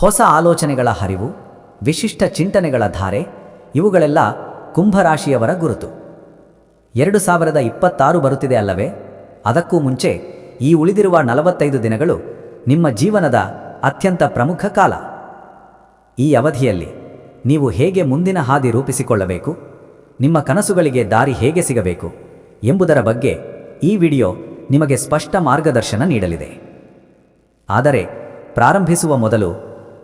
ಹೊಸ ಆಲೋಚನೆಗಳ ಹರಿವು, ವಿಶಿಷ್ಟ ಚಿಂತನೆಗಳ ಧಾರೆ, ಇವುಗಳೆಲ್ಲ ಕುಂಭರಾಶಿಯವರ ಗುರುತು. ಎರಡು ಸಾವಿರದ ಇಪ್ಪತ್ತಾರು ಬರುತ್ತಿದೆ ಅಲ್ಲವೇ? ಅದಕ್ಕೂ ಮುಂಚೆ ಈ ಉಳಿದಿರುವ ನಲವತ್ತೈದು ದಿನಗಳು ನಿಮ್ಮ ಜೀವನದ ಅತ್ಯಂತ ಪ್ರಮುಖ ಕಾಲ. ಈ ಅವಧಿಯಲ್ಲಿ ನೀವು ಹೇಗೆ ಮುಂದಿನ ಹಾದಿ ರೂಪಿಸಿಕೊಳ್ಳಬೇಕು, ನಿಮ್ಮ ಕನಸುಗಳಿಗೆ ದಾರಿ ಹೇಗೆ ಸಿಗಬೇಕು ಎಂಬುದರ ಬಗ್ಗೆ ಈ ವಿಡಿಯೋ ನಿಮಗೆ ಸ್ಪಷ್ಟ ಮಾರ್ಗದರ್ಶನ ನೀಡಲಿದೆ. ಆದರೆ ಪ್ರಾರಂಭಿಸುವ ಮೊದಲು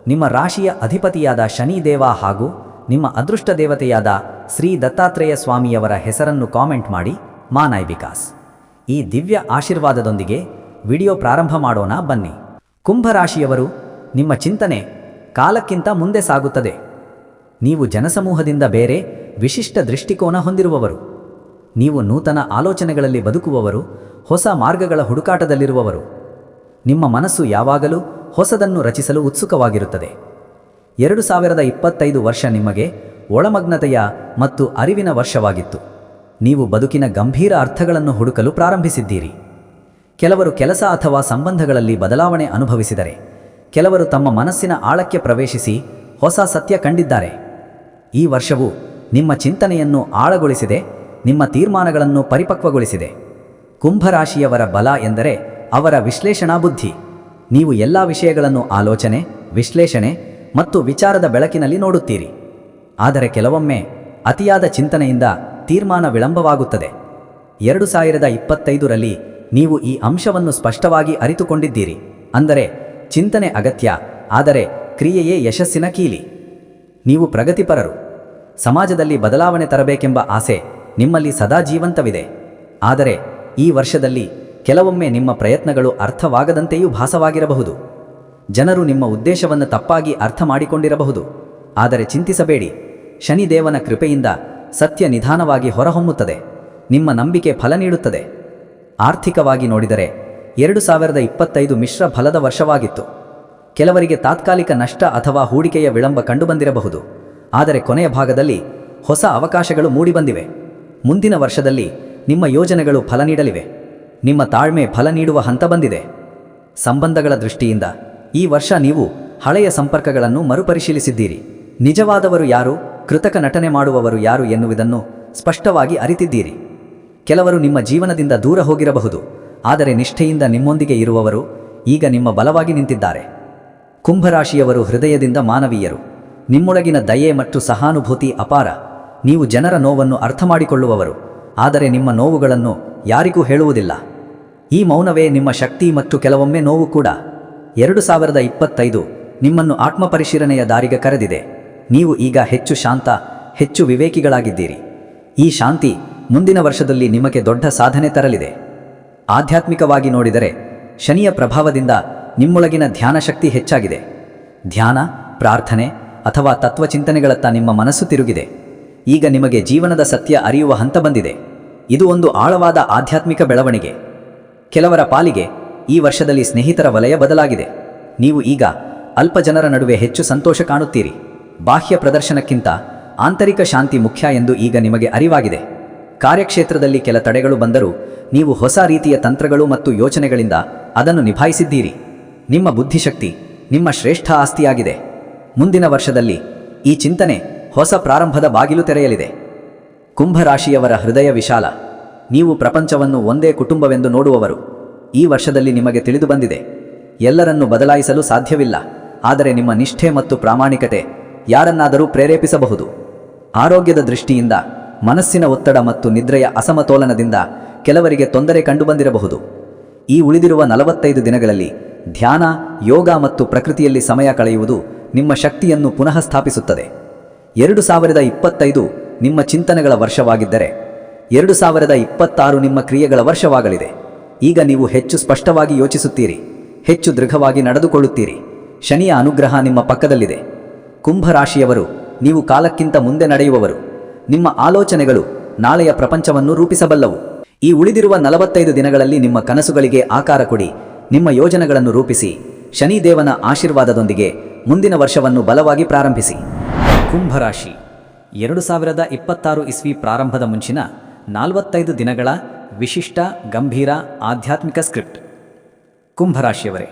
ನಿಮ್ಮ ರಾಶಿಯ ಅಧಿಪತಿಯಾದ ಶನಿದೇವ ಹಾಗೂ ನಿಮ್ಮ ಅದೃಷ್ಟ ದೇವತೆಯಾದ ಶ್ರೀ ದತ್ತಾತ್ರೇಯ ಸ್ವಾಮಿಯವರ ಹೆಸರನ್ನು ಕಾಮೆಂಟ್ ಮಾಡಿ ಮಾನಾಯ್ ವಿಕಾಸ್. ಈ ದಿವ್ಯ ಆಶೀರ್ವಾದದೊಂದಿಗೆ ವಿಡಿಯೋ ಪ್ರಾರಂಭ ಮಾಡೋಣ, ಬನ್ನಿ. ಕುಂಭರಾಶಿಯವರು, ನಿಮ್ಮ ಚಿಂತನೆ ಕಾಲಕ್ಕಿಂತ ಮುಂದೆ ಸಾಗುತ್ತದೆ. ನೀವು ಜನಸಮೂಹದಿಂದ ಬೇರೆ ವಿಶಿಷ್ಟ ದೃಷ್ಟಿಕೋನ ಹೊಂದಿರುವವರು. ನೀವು ನೂತನ ಆಲೋಚನೆಗಳಲ್ಲಿ ಬದುಕುವವರು, ಹೊಸ ಮಾರ್ಗಗಳ ಹುಡುಕಾಟದಲ್ಲಿರುವವರು. ನಿಮ್ಮ ಮನಸ್ಸು ಯಾವಾಗಲೂ ಹೊಸದನ್ನು ರಚಿಸಲು ಉತ್ಸುಕವಾಗಿರುತ್ತದೆ. ಎರಡು ಸಾವಿರದ ಇಪ್ಪತ್ತೈದು ವರ್ಷ ನಿಮಗೆ ಒಳಮಗ್ನತೆಯ ಮತ್ತು ಅರಿವಿನ ವರ್ಷವಾಗಿತ್ತು. ನೀವು ಬದುಕಿನ ಗಂಭೀರ ಅರ್ಥಗಳನ್ನು ಹುಡುಕಲು ಪ್ರಾರಂಭಿಸಿದ್ದೀರಿ. ಕೆಲವರು ಕೆಲಸ ಅಥವಾ ಸಂಬಂಧಗಳಲ್ಲಿ ಬದಲಾವಣೆ ಅನುಭವಿಸಿದರೆ, ಕೆಲವರು ತಮ್ಮ ಮನಸ್ಸಿನ ಆಳಕ್ಕೆ ಪ್ರವೇಶಿಸಿ ಹೊಸ ಸತ್ಯ ಕಂಡಿದ್ದಾರೆ. ಈ ವರ್ಷವು ನಿಮ್ಮ ಚಿಂತನೆಯನ್ನು ಆಳಗೊಳಿಸಿದೆ, ನಿಮ್ಮ ತೀರ್ಮಾನಗಳನ್ನು ಪರಿಪಕ್ವಗೊಳಿಸಿದೆ. ಕುಂಭರಾಶಿಯವರ ಬಲ ಎಂದರೆ ಅವರ ವಿಶ್ಲೇಷಣಾ ಬುದ್ಧಿ. ನೀವು ಎಲ್ಲ ವಿಷಯಗಳನ್ನು ಆಲೋಚನೆ, ವಿಶ್ಲೇಷಣೆ ಮತ್ತು ವಿಚಾರದ ಬೆಳಕಿನಲ್ಲಿ ನೋಡುತ್ತೀರಿ. ಆದರೆ ಕೆಲವೊಮ್ಮೆ ಅತಿಯಾದ ಚಿಂತನೆಯಿಂದ ತೀರ್ಮಾನ ವಿಳಂಬವಾಗುತ್ತದೆ. ಎರಡು ಸಾವಿರದ ಇಪ್ಪತ್ತೈದರಲ್ಲಿ ನೀವು ಈ ಅಂಶವನ್ನು ಸ್ಪಷ್ಟವಾಗಿ ಅರಿತುಕೊಂಡಿದ್ದೀರಿ. ಅಂದರೆ ಚಿಂತನೆ ಅಗತ್ಯ, ಆದರೆ ಕ್ರಿಯೆಯೇ ಯಶಸ್ಸಿನ ಕೀಲಿ. ನೀವು ಪ್ರಗತಿಪರರು. ಸಮಾಜದಲ್ಲಿ ಬದಲಾವಣೆ ತರಬೇಕೆಂಬ ಆಸೆ ನಿಮ್ಮಲ್ಲಿ ಸದಾ ಜೀವಂತವಿದೆ. ಆದರೆ ಈ ವರ್ಷದಲ್ಲಿ ಕೆಲವೊಮ್ಮೆ ನಿಮ್ಮ ಪ್ರಯತ್ನಗಳು ಅರ್ಥವಾಗದಂತೆಯೂ ಭಾಸವಾಗಿರಬಹುದು. ಜನರು ನಿಮ್ಮ ಉದ್ದೇಶವನ್ನು ತಪ್ಪಾಗಿ ಅರ್ಥ ಮಾಡಿಕೊಂಡಿರಬಹುದು. ಆದರೆ ಚಿಂತಿಸಬೇಡಿ. ಶನಿದೇವನ ಕೃಪೆಯಿಂದ ಸತ್ಯ ನಿಧಾನವಾಗಿ ಹೊರಹೊಮ್ಮುತ್ತದೆ. ನಿಮ್ಮ ನಂಬಿಕೆ ಫಲ ನೀಡುತ್ತದೆ. ಆರ್ಥಿಕವಾಗಿ ನೋಡಿದರೆ ಎರಡು ಸಾವಿರದ ಇಪ್ಪತ್ತೈದು ಮಿಶ್ರ ಫಲದ ವರ್ಷವಾಗಿತ್ತು. ಕೆಲವರಿಗೆ ತಾತ್ಕಾಲಿಕ ನಷ್ಟ ಅಥವಾ ಹೂಡಿಕೆಯ ವಿಳಂಬ ಕಂಡುಬಂದಿರಬಹುದು. ಆದರೆ ಕೊನೆಯ ಭಾಗದಲ್ಲಿ ಹೊಸ ಅವಕಾಶಗಳು ಮೂಡಿಬಂದಿವೆ. ಮುಂದಿನ ವರ್ಷದಲ್ಲಿ ನಿಮ್ಮ ಯೋಜನೆಗಳು ಫಲ ನೀಡಲಿವೆ. ನಿಮ್ಮ ತಾಳ್ಮೆ ಫಲ ನೀಡುವ ಹಂತ ಬಂದಿದೆ. ಸಂಬಂಧಗಳ ದೃಷ್ಟಿಯಿಂದ ಈ ವರ್ಷ ನೀವು ಹಳೆಯ ಸಂಪರ್ಕಗಳನ್ನು ಮರುಪರಿಶೀಲಿಸಿದ್ದೀರಿ. ನಿಜವಾದವರು ಯಾರು, ಕೃತಕ ನಟನೆ ಮಾಡುವವರು ಯಾರು ಎನ್ನುವುದನ್ನು ಸ್ಪಷ್ಟವಾಗಿ ಅರಿತಿದ್ದೀರಿ. ಕೆಲವರು ನಿಮ್ಮ ಜೀವನದಿಂದ ದೂರ ಹೋಗಿರಬಹುದು, ಆದರೆ ನಿಷ್ಠೆಯಿಂದ ನಿಮ್ಮೊಂದಿಗೆ ಇರುವವರು ಈಗ ನಿಮ್ಮ ಬಲವಾಗಿ ನಿಂತಿದ್ದಾರೆ. ಕುಂಭರಾಶಿಯವರು ಹೃದಯದಿಂದ ಮಾನವೀಯರು. ನಿಮ್ಮೊಳಗಿನ ದಯೆ ಮತ್ತು ಸಹಾನುಭೂತಿ ಅಪಾರ. ನೀವು ಜನರ ನೋವನ್ನು ಅರ್ಥ ಮಾಡಿಕೊಳ್ಳುವವರು ಆದರೆ ನಿಮ್ಮ ನೋವುಗಳನ್ನು ಯಾರಿಗೂ ಹೇಳುವುದಿಲ್ಲ. ಈ ಮೌನವೇ ನಿಮ್ಮ ಶಕ್ತಿ ಮತ್ತು ಕೆಲವೊಮ್ಮೆ ನೋವು ಕೂಡ. ಎರಡು ಸಾವಿರದ ಇಪ್ಪತ್ತೈದು ನಿಮ್ಮನ್ನು ಆತ್ಮಪರಿಶೀಲನೆಯ ದಾರಿಗೆ ಕರೆದಿದೆ. ನೀವು ಈಗ ಹೆಚ್ಚು ಶಾಂತ, ಹೆಚ್ಚು ವಿವೇಕಿಗಳಾಗಿದ್ದೀರಿ. ಈ ಶಾಂತಿ ಮುಂದಿನ ವರ್ಷದಲ್ಲಿ ನಿಮಗೆ ದೊಡ್ಡ ಸಾಧನೆ ತರಲಿದೆ. ಆಧ್ಯಾತ್ಮಿಕವಾಗಿ ನೋಡಿದರೆ, ಶನಿಯ ಪ್ರಭಾವದಿಂದ ನಿಮ್ಮೊಳಗಿನ ಧ್ಯಾನ ಶಕ್ತಿ ಹೆಚ್ಚಾಗಿದೆ. ಧ್ಯಾನ, ಪ್ರಾರ್ಥನೆ ಅಥವಾ ತತ್ವಚಿಂತನೆಗಳತ್ತ ನಿಮ್ಮ ಮನಸ್ಸು ತಿರುಗಿದೆ. ಈಗ ನಿಮಗೆ ಜೀವನದ ಸತ್ಯ ಅರಿಯುವ ಹಂತ ಬಂದಿದೆ. ಇದು ಒಂದು ಆಳವಾದ ಆಧ್ಯಾತ್ಮಿಕ ಬೆಳವಣಿಗೆ. ಕೆಲವರ ಪಾಲಿಗೆ ಈ ವರ್ಷದಲ್ಲಿ ಸ್ನೇಹಿತರ ವಲಯ ಬದಲಾಗಿದೆ. ನೀವು ಈಗ ಅಲ್ಪ ಜನರ ನಡುವೆ ಹೆಚ್ಚು ಸಂತೋಷ ಕಾಣುತ್ತೀರಿ. ಬಾಹ್ಯ ಪ್ರದರ್ಶನಕ್ಕಿಂತ ಆಂತರಿಕ ಶಾಂತಿ ಮುಖ್ಯ ಎಂದು ಈಗ ನಿಮಗೆ ಅರಿವಾಗಿದೆ. ಕಾರ್ಯಕ್ಷೇತ್ರದಲ್ಲಿ ಕೆಲ ತಡೆಗಳು ಬಂದರೂ ನೀವು ಹೊಸ ರೀತಿಯ ತಂತ್ರಗಳು ಮತ್ತು ಯೋಚನೆಗಳಿಂದ ಅದನ್ನು ನಿಭಾಯಿಸಿದ್ದೀರಿ. ನಿಮ್ಮ ಬುದ್ಧಿಶಕ್ತಿ ನಿಮ್ಮ ಶ್ರೇಷ್ಠ ಆಸ್ತಿಯಾಗಿದೆ. ಮುಂದಿನ ವರ್ಷದಲ್ಲಿ ಈ ಚಿಂತನೆ ಹೊಸ ಪ್ರಾರಂಭದ ಬಾಗಿಲು ತೆರೆಯಲಿದೆ. ಕುಂಭರಾಶಿಯವರ ಹೃದಯ ವಿಶಾಲ. ನೀವು ಪ್ರಪಂಚವನ್ನು ಒಂದೇ ಕುಟುಂಬವೆಂದು ನೋಡುವವರು. ಈ ವರ್ಷದಲ್ಲಿ ನಿಮಗೆ ತಿಳಿದು ಬಂದಿದೆ. ಎಲ್ಲರನ್ನು ಬದಲಾಯಿಸಲು ಸಾಧ್ಯವಿಲ್ಲ. ಆದರೆ ನಿಮ್ಮ ನಿಷ್ಠೆ ಮತ್ತು ಪ್ರಾಮಾಣಿಕತೆ ಯಾರನ್ನಾದರೂ ಪ್ರೇರೇಪಿಸಬಹುದು. ಆರೋಗ್ಯದ ದೃಷ್ಟಿಯಿಂದ, ಮನಸ್ಸಿನ ಒತ್ತಡ ಮತ್ತು ನಿದ್ರೆಯ ಅಸಮತೋಲನದಿಂದ ಕೆಲವರಿಗೆ ತೊಂದರೆ ಕಂಡುಬಂದಿರಬಹುದು. ಈ ಉಳಿದಿರುವ ನಲವತ್ತೈದು ದಿನಗಳಲ್ಲಿ ಧ್ಯಾನ, ಯೋಗ ಮತ್ತು ಪ್ರಕೃತಿಯಲ್ಲಿ ಸಮಯ ಕಳೆಯುವುದು ನಿಮ್ಮ ಶಕ್ತಿಯನ್ನು ಪುನಃ ಸ್ಥಾಪಿಸುತ್ತದೆ ಎರಡು ಸಾವಿರದ ಇಪ್ಪತ್ತೈದು ನಿಮ್ಮ ಚಿಂತನೆಗಳ ವರ್ಷವಾಗಿದ್ದರೆ ಎರಡು ಸಾವಿರದ ಇಪ್ಪತ್ತಾರು ನಿಮ್ಮ ಕ್ರಿಯೆಗಳ ವರ್ಷವಾಗಲಿದೆ. ಈಗ ನೀವು ಹೆಚ್ಚು ಸ್ಪಷ್ಟವಾಗಿ ಯೋಚಿಸುತ್ತೀರಿ. ಹೆಚ್ಚು ದೃಢವಾಗಿ ನಡೆದುಕೊಳ್ಳುತ್ತೀರಿ. ಶನಿಯ ಅನುಗ್ರಹ ನಿಮ್ಮ ಪಕ್ಕದಲ್ಲಿದೆ. ಕುಂಭರಾಶಿಯವರು, ನೀವು ಕಾಲಕ್ಕಿಂತ ಮುಂದೆ ನಡೆಯುವವರು. ನಿಮ್ಮ ಆಲೋಚನೆಗಳು ನಾಳೆಯ ಪ್ರಪಂಚವನ್ನು ರೂಪಿಸಬಲ್ಲವು. ಈ ಉಳಿದಿರುವ ನಲವತ್ತೈದು ದಿನಗಳಲ್ಲಿ ನಿಮ್ಮ ಕನಸುಗಳಿಗೆ ಆಕಾರ ಕೊಡಿ. ನಿಮ್ಮ ಯೋಜನೆಗಳನ್ನು ರೂಪಿಸಿ. ಶನಿದೇವನ ಆಶೀರ್ವಾದದೊಂದಿಗೆ ಮುಂದಿನ ವರ್ಷವನ್ನು ಬಲವಾಗಿ ಪ್ರಾರಂಭಿಸಿ. ಕುಂಭರಾಶಿ, ಎರಡು ಸಾವಿರದ ಇಪ್ಪತ್ತಾರು ಇಸ್ವಿ ಪ್ರಾರಂಭದ ಮುಂಚಿನ ನಾಲ್ವತ್ತೈದು ದಿನಗಳ ವಿಶಿಷ್ಟ, ಗಂಭೀರ, ಆಧ್ಯಾತ್ಮಿಕ ಸ್ಕ್ರಿಪ್ಟ್. ಕುಂಭರಾಶಿಯವರೇ,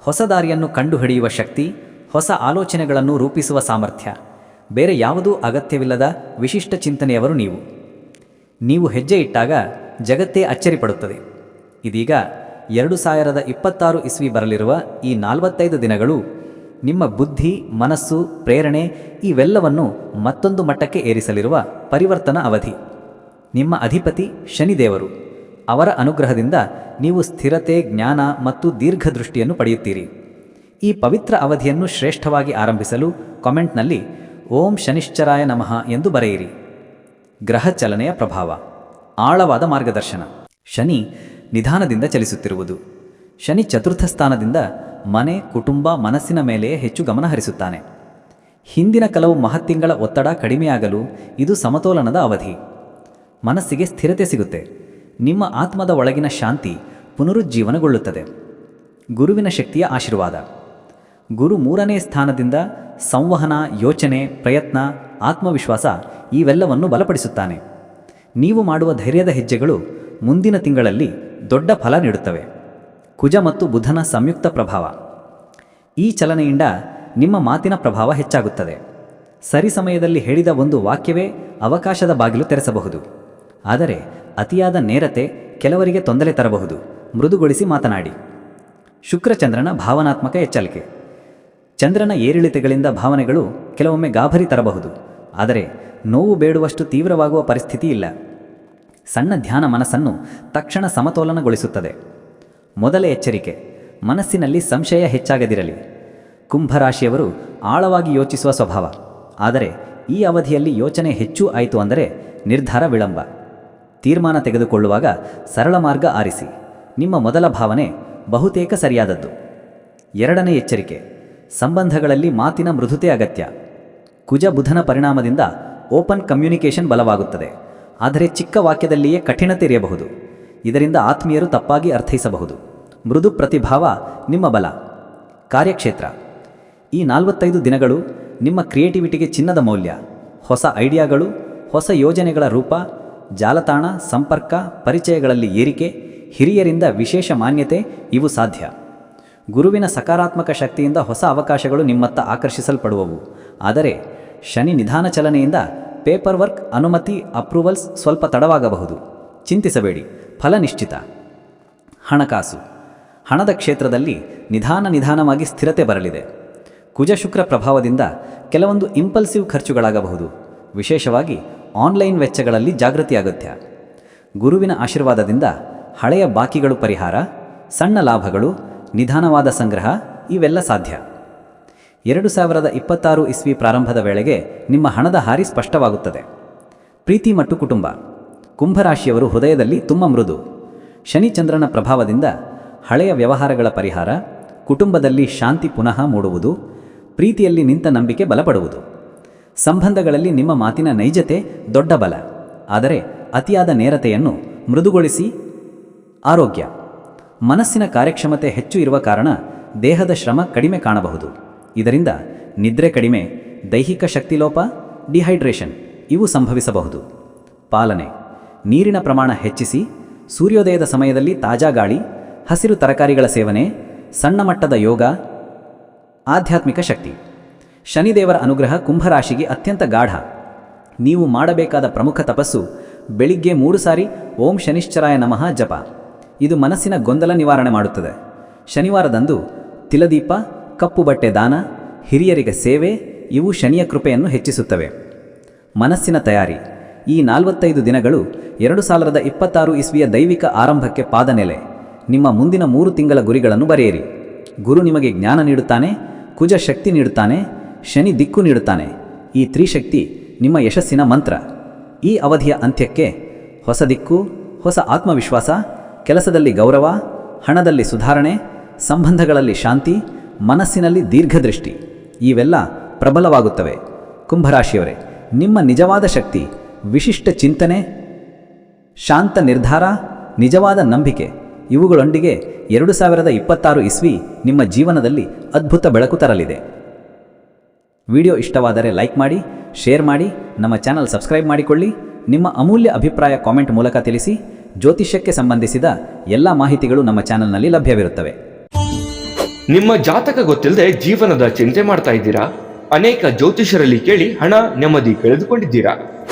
ಹೊಸ ದಾರಿಯನ್ನು ಕಂಡುಹಿಡಿಯುವ ಶಕ್ತಿ, ಹೊಸ ಆಲೋಚನೆಗಳನ್ನು ರೂಪಿಸುವ ಸಾಮರ್ಥ್ಯ, ಬೇರೆ ಯಾವುದೂ ಅಗತ್ಯವಿಲ್ಲದ ವಿಶಿಷ್ಟ ಚಿಂತನೆಯವರು ನೀವು. ನೀವು ಹೆಜ್ಜೆ ಇಟ್ಟಾಗ ಜಗತ್ತೇ ಅಚ್ಚರಿಪಡುತ್ತದೆ. ಇದೀಗ ಎರಡು ಸಾವಿರದ ಇಪ್ಪತ್ತಾರು ಇಸ್ವಿ ಬರಲಿರುವ ಈ ನಾಲ್ವತ್ತೈದು ದಿನಗಳು ನಿಮ್ಮ ಬುದ್ಧಿ, ಮನಸ್ಸು, ಪ್ರೇರಣೆ, ಇವೆಲ್ಲವನ್ನು ಮತ್ತೊಂದು ಮಟ್ಟಕ್ಕೆ ಏರಿಸಲಿರುವ ಪರಿವರ್ತನ ಅವಧಿ. ನಿಮ್ಮ ಅಧಿಪತಿ ಶನಿದೇವರು. ಅವರ ಅನುಗ್ರಹದಿಂದ ನೀವು ಸ್ಥಿರತೆ, ಜ್ಞಾನ ಮತ್ತು ದೀರ್ಘದೃಷ್ಟಿಯನ್ನು ಪಡೆಯುತ್ತೀರಿ. ಈ ಪವಿತ್ರ ಅವಧಿಯನ್ನು ಶ್ರೇಷ್ಠವಾಗಿ ಆರಂಭಿಸಲು ಕಾಮೆಂಟ್ನಲ್ಲಿ ಓಂ ಶನಿಶ್ಚರಾಯ ನಮಃ ಎಂದು ಬರೆಯಿರಿ. ಗ್ರಹ ಚಲನೆಯ ಪ್ರಭಾವ. ಆಳವಾದ ಮಾರ್ಗದರ್ಶನ. ಶನಿ ನಿಧಾನದಿಂದ ಚಲಿಸುತ್ತಿರುವುದು. ಶನಿ ಚತುರ್ಥ ಸ್ಥಾನದಿಂದ ಮನೆ, ಕುಟುಂಬ, ಮನಸ್ಸಿನ ಮೇಲೆಯೇ ಹೆಚ್ಚು ಗಮನ ಹರಿಸುತ್ತಾನೆ. ಹಿಂದಿನ ಕೆಲವು ಮಹತ್ತಿಂಗಳ ಒತ್ತಡ ಕಡಿಮೆಯಾಗಲು ಇದು ಸಮತೋಲನದ ಅವಧಿ. ಮನಸ್ಸಿಗೆ ಸ್ಥಿರತೆ ಸಿಗುತ್ತೆ. ನಿಮ್ಮ ಆತ್ಮದ ಒಳಗಿನ ಶಾಂತಿ ಪುನರುಜ್ಜೀವನಗೊಳ್ಳುತ್ತದೆ. ಗುರುವಿನ ಶಕ್ತಿಯ ಆಶೀರ್ವಾದ. ಗುರು ಮೂರನೇ ಸ್ಥಾನದಿಂದ ಸಂವಹನ, ಯೋಚನೆ, ಪ್ರಯತ್ನ, ಆತ್ಮವಿಶ್ವಾಸ ಇವೆಲ್ಲವನ್ನು ಬಲಪಡಿಸುತ್ತಾನೆ. ನೀವು ಮಾಡುವ ಧೈರ್ಯದ ಹೆಜ್ಜೆಗಳು ಮುಂದಿನ ತಿಂಗಳಲ್ಲಿ ದೊಡ್ಡ ಫಲ ನೀಡುತ್ತವೆ. ಕುಜ ಮತ್ತು ಬುಧನ ಸಂಯುಕ್ತ ಪ್ರಭಾವ. ಈ ಚಲನೆಯಿಂದ ನಿಮ್ಮ ಮಾತಿನ ಪ್ರಭಾವ ಹೆಚ್ಚಾಗುತ್ತದೆ. ಸರಿ ಸಮಯದಲ್ಲಿ ಹೇಳಿದ ಒಂದು ವಾಕ್ಯವೇ ಅವಕಾಶದ ಬಾಗಿಲು ತೆರೆಸಬಹುದು. ಆದರೆ ಅತಿಯಾದ ನೇರತೆ ಕೆಲವರಿಗೆ ತೊಂದರೆ ತರಬಹುದು. ಮೃದುಗೊಳಿಸಿ ಮಾತನಾಡಿ. ಶುಕ್ರಚಂದ್ರನ ಭಾವನಾತ್ಮಕ ಎಚ್ಚರಿಕೆ. ಚಂದ್ರನ ಏರಿಳಿತಗಳಿಂದ ಭಾವನೆಗಳು ಕೆಲವೊಮ್ಮೆ ಗಾಭರಿ ತರಬಹುದು. ಆದರೆ ನೋವು ಬೇಡುವಷ್ಟು ತೀವ್ರವಾಗುವ ಪರಿಸ್ಥಿತಿ ಇಲ್ಲ. ಸಣ್ಣ ಧ್ಯಾನ ಮನಸ್ಸನ್ನು ತಕ್ಷಣ ಸಮತೋಲನಗೊಳಿಸುತ್ತದೆ. ಮೊದಲ ಎಚ್ಚರಿಕೆ, ಮನಸ್ಸಿನಲ್ಲಿ ಸಂಶಯ ಹೆಚ್ಚಾಗದಿರಲಿ. ಕುಂಭರಾಶಿಯವರು ಆಳವಾಗಿ ಯೋಚಿಸುವ ಸ್ವಭಾವ. ಆದರೆ ಈ ಅವಧಿಯಲ್ಲಿ ಯೋಚನೆ ಹೆಚ್ಚು ಆಯಿತು ಅಂದರೆ ನಿರ್ಧಾರ ವಿಳಂಬ. ತೀರ್ಮಾನ ತೆಗೆದುಕೊಳ್ಳುವಾಗ ಸರಳ ಮಾರ್ಗ ಆರಿಸಿ. ನಿಮ್ಮ ಮೊದಲ ಭಾವನೆ ಬಹುತೇಕ ಸರಿಯಾದದ್ದು. ಎರಡನೇ ಎಚ್ಚರಿಕೆ, ಸಂಬಂಧಗಳಲ್ಲಿ ಮಾತಿನ ಮೃದುತೆ ಅಗತ್ಯ. ಕುಜ ಬುಧನ ಪರಿಣಾಮದಿಂದ ಓಪನ್ ಕಮ್ಯುನಿಕೇಷನ್ ಬಲವಾಗುತ್ತದೆ. ಆದರೆ ಚಿಕ್ಕ ವಾಕ್ಯದಲ್ಲಿಯೇ ಕಠಿಣತೆ ಇರಬಹುದು. ಇದರಿಂದ ಆತ್ಮೀಯರು ತಪ್ಪಾಗಿ ಅರ್ಥೈಸಬಹುದು. ಮೃದು ಪ್ರತಿಭಾವ ನಿಮ್ಮ ಬಲ. ಕಾರ್ಯಕ್ಷೇತ್ರ, ಈ ನಾಲ್ವತ್ತೈದು ದಿನಗಳು ನಿಮ್ಮ ಕ್ರಿಯೇಟಿವಿಟಿಗೆ ಚಿನ್ನದ ಮೌಲ್ಯ. ಹೊಸ ಐಡಿಯಾಗಳು, ಹೊಸ ಯೋಜನೆಗಳ ರೂಪ ಜಾಲತಾಣ, ಸಂಪರ್ಕ, ಪರಿಚಯಗಳಲ್ಲಿ ಏರಿಕೆ, ಹಿರಿಯರಿಂದ ವಿಶೇಷ ಮಾನ್ಯತೆ ಇವು ಸಾಧ್ಯ. ಗುರುವಿನ ಸಕಾರಾತ್ಮಕ ಶಕ್ತಿಯಿಂದ ಹೊಸ ಅವಕಾಶಗಳು ನಿಮ್ಮತ್ತ ಆಕರ್ಷಿಸಲ್ಪಡುವವು. ಆದರೆ ಶನಿ ನಿಧಾನ ಚಲನೆಯಿಂದ ಪೇಪರ್ ವರ್ಕ್, ಅನುಮತಿ, ಅಪ್ರೂವಲ್ಸ್ ಸ್ವಲ್ಪ ತಡವಾಗಬಹುದು. ಚಿಂತಿಸಬೇಡಿ, ಫಲ ನಿಶ್ಚಿತ. ಹಣಕಾಸು. ಹಣದ ಕ್ಷೇತ್ರದಲ್ಲಿ ನಿಧಾನ ನಿಧಾನವಾಗಿ ಸ್ಥಿರತೆ ಬರಲಿದೆ. ಕುಜ ಶುಕ್ರ ಪ್ರಭಾವದಿಂದ ಕೆಲವೊಂದು ಇಂಪಲ್ಸಿವ್ ಖರ್ಚುಗಳಾಗಬಹುದು. ವಿಶೇಷವಾಗಿ ಆನ್ಲೈನ್ ವೆಚ್ಚಗಳಲ್ಲಿ ಜಾಗೃತಿ ಅಗತ್ಯ ಗುರುವಿನ ಆಶೀರ್ವಾದದಿಂದ ಹಳೆಯ ಬಾಕಿಗಳು ಪರಿಹಾರ, ಸಣ್ಣ ಲಾಭಗಳು, ನಿಧಾನವಾದ ಸಂಗ್ರಹ ಇವೆಲ್ಲ ಸಾಧ್ಯ. ಎರಡು ಸಾವಿರದ ಇಪ್ಪತ್ತಾರು ಇಸ್ವಿ ಪ್ರಾರಂಭದ ವೇಳೆಗೆ ನಿಮ್ಮ ಹಣದ ಹಾರಿ ಸ್ಪಷ್ಟವಾಗುತ್ತದೆ. ಪ್ರೀತಿ ಮತ್ತು ಕುಟುಂಬ. ಕುಂಭರಾಶಿಯವರು ಹೃದಯದಲ್ಲಿ ತುಂಬ ಮೃದು. ಶನಿಚಂದ್ರನ ಪ್ರಭಾವದಿಂದ ಹಳೆಯ ವ್ಯವಹಾರಗಳ ಪರಿಹಾರ, ಕುಟುಂಬದಲ್ಲಿ ಶಾಂತಿ ಪುನಃ ಮೂಡುವುದು, ಪ್ರೀತಿಯಲ್ಲಿ ನಿಂತ ನಂಬಿಕೆ ಬಲಪಡುವುದು. ಸಂಬಂಧಗಳಲ್ಲಿ ನಿಮ್ಮ ಮಾತಿನ ನೈಜತೆ ದೊಡ್ಡ ಬಲ. ಆದರೆ ಅತಿಯಾದ ನೇರತೆಯನ್ನು ಮೃದುಗೊಳಿಸಿ ಆರೋಗ್ಯ. ಮನಸ್ಸಿನ ಕಾರ್ಯಕ್ಷಮತೆ ಹೆಚ್ಚು ಇರುವ ಕಾರಣ ದೇಹದ ಶ್ರಮ ಕಡಿಮೆ ಕಾಣಬಹುದು. ಇದರಿಂದ ನಿದ್ರೆ ಕಡಿಮೆ, ದೈಹಿಕ ಶಕ್ತಿಲೋಪ ಡಿಹೈಡ್ರೇಷನ್ ಇವು ಸಂಭವಿಸಬಹುದು. ಪಾಲನೆ. ನೀರಿನ ಪ್ರಮಾಣ ಹೆಚ್ಚಿಸಿ, ಸೂರ್ಯೋದಯದ ಸಮಯದಲ್ಲಿ ತಾಜಾ ಗಾಳಿ, ಹಸಿರು ತರಕಾರಿಗಳ ಸೇವನೆ, ಸಣ್ಣ ಮಟ್ಟದ ಯೋಗ, ಆಧ್ಯಾತ್ಮಿಕ ಶಕ್ತಿ. ಶನಿದೇವರ ಅನುಗ್ರಹ ಕುಂಭರಾಶಿಗೆ ಅತ್ಯಂತ ಗಾಢ. ನೀವು ಮಾಡಬೇಕಾದ ಪ್ರಮುಖ ತಪಸ್ಸು ಬೆಳಿಗ್ಗೆ ಮೂರು ಸಾರಿ ಓಂ ಶನಿಶ್ಚರಾಯ ನಮಃ ಜಪ. ಇದು ಮನಸ್ಸಿನ ಗೊಂದಲ ನಿವಾರಣೆ ಮಾಡುತ್ತದೆ. ಶನಿವಾರದಂದು ತಿಲದೀಪ, ಕಪ್ಪು ಬಟ್ಟೆ ದಾನ, ಹಿರಿಯರಿಗೆ ಸೇವೆ, ಇವು ಶನಿಯ ಕೃಪೆಯನ್ನು ಹೆಚ್ಚಿಸುತ್ತವೆ. ಮನಸ್ಸಿನ ತಯಾರಿ. ಈ ನಾಲ್ವತ್ತೈದು ದಿನಗಳು ಎರಡು ಸಾವಿರದ ಇಪ್ಪತ್ತಾರು ಇಸ್ವಿಯ ದೈವಿಕ ಆರಂಭಕ್ಕೆ ಪಾದನೆಲೆ. ನಿಮ್ಮ ಮುಂದಿನ ಮೂರು ತಿಂಗಳ ಗುರಿಗಳನ್ನು ಬರೆಯಿರಿ. ಗುರು ನಿಮಗೆ ಜ್ಞಾನ ನೀಡುತ್ತಾನೆ, ಕುಜ ಶಕ್ತಿ ನೀಡುತ್ತಾನೆ ಶನಿ ದಿಕ್ಕು ನೀಡುತ್ತಾನೆ. ಈ ತ್ರಿಶಕ್ತಿ ನಿಮ್ಮ ಯಶಸ್ಸಿನ ಮಂತ್ರ. ಈ ಅವಧಿಯ ಅಂತ್ಯಕ್ಕೆ ಹೊಸ ದಿಕ್ಕು, ಹೊಸ ಆತ್ಮವಿಶ್ವಾಸ, ಕೆಲಸದಲ್ಲಿ ಗೌರವ, ಹಣದಲ್ಲಿ ಸುಧಾರಣೆ, ಸಂಬಂಧಗಳಲ್ಲಿ ಶಾಂತಿ, ಮನಸ್ಸಿನಲ್ಲಿ ದೀರ್ಘದೃಷ್ಟಿ, ಇವೆಲ್ಲ ಪ್ರಬಲವಾಗುತ್ತವೆ. ಕುಂಭರಾಶಿಯವರೇ, ನಿಮ್ಮ ನಿಜವಾದ ಶಕ್ತಿ, ವಿಶಿಷ್ಟ ಚಿಂತನೆ, ಶಾಂತ ನಿರ್ಧಾರ, ನಿಜವಾದ ನಂಬಿಕೆ, ಇವುಗಳೊಂದಿಗೆ ಎರಡು ಸಾವಿರದ ಇಪ್ಪತ್ತಾರು ಇಸ್ವಿ ನಿಮ್ಮ ಜೀವನದಲ್ಲಿ ಅದ್ಭುತ ಬೆಳಕು ತರಲಿದೆ. ವಿಡಿಯೋ ಇಷ್ಟವಾದರೆ ಲೈಕ್ ಮಾಡಿ, ಶೇರ್ ಮಾಡಿ, ನಮ್ಮ ಚಾನಲ್ ಸಬ್ಸ್ಕ್ರೈಬ್ ಮಾಡಿಕೊಳ್ಳಿ, ನಿಮ್ಮ ಅಮೂಲ್ಯ ಅಭಿಪ್ರಾಯ ಕಾಮೆಂಟ್ ಮೂಲಕ ತಿಳಿಸಿ, ಜ್ಯೋತಿಷ್ಯಕ್ಕೆ ಸಂಬಂಧಿಸಿದ ಎಲ್ಲ ಮಾಹಿತಿಗಳು ನಮ್ಮ ಚಾನಲ್ನಲ್ಲಿ ಲಭ್ಯವಿರುತ್ತವೆ. ನಿಮ್ಮ ಜಾತಕ ಗೊತ್ತಿಲ್ಲದೆ ಜೀವನದ ಚಿಂತೆ ಮಾಡ್ತಾ ಇದ್ದೀರಾ? ಅನೇಕ ಜ್ಯೋತಿಷರಲ್ಲಿ ಕೇಳಿ ಹಣ ನೆಮ್ಮದಿ ಕಳೆದುಕೊಂಡಿದ್ದೀರಾ?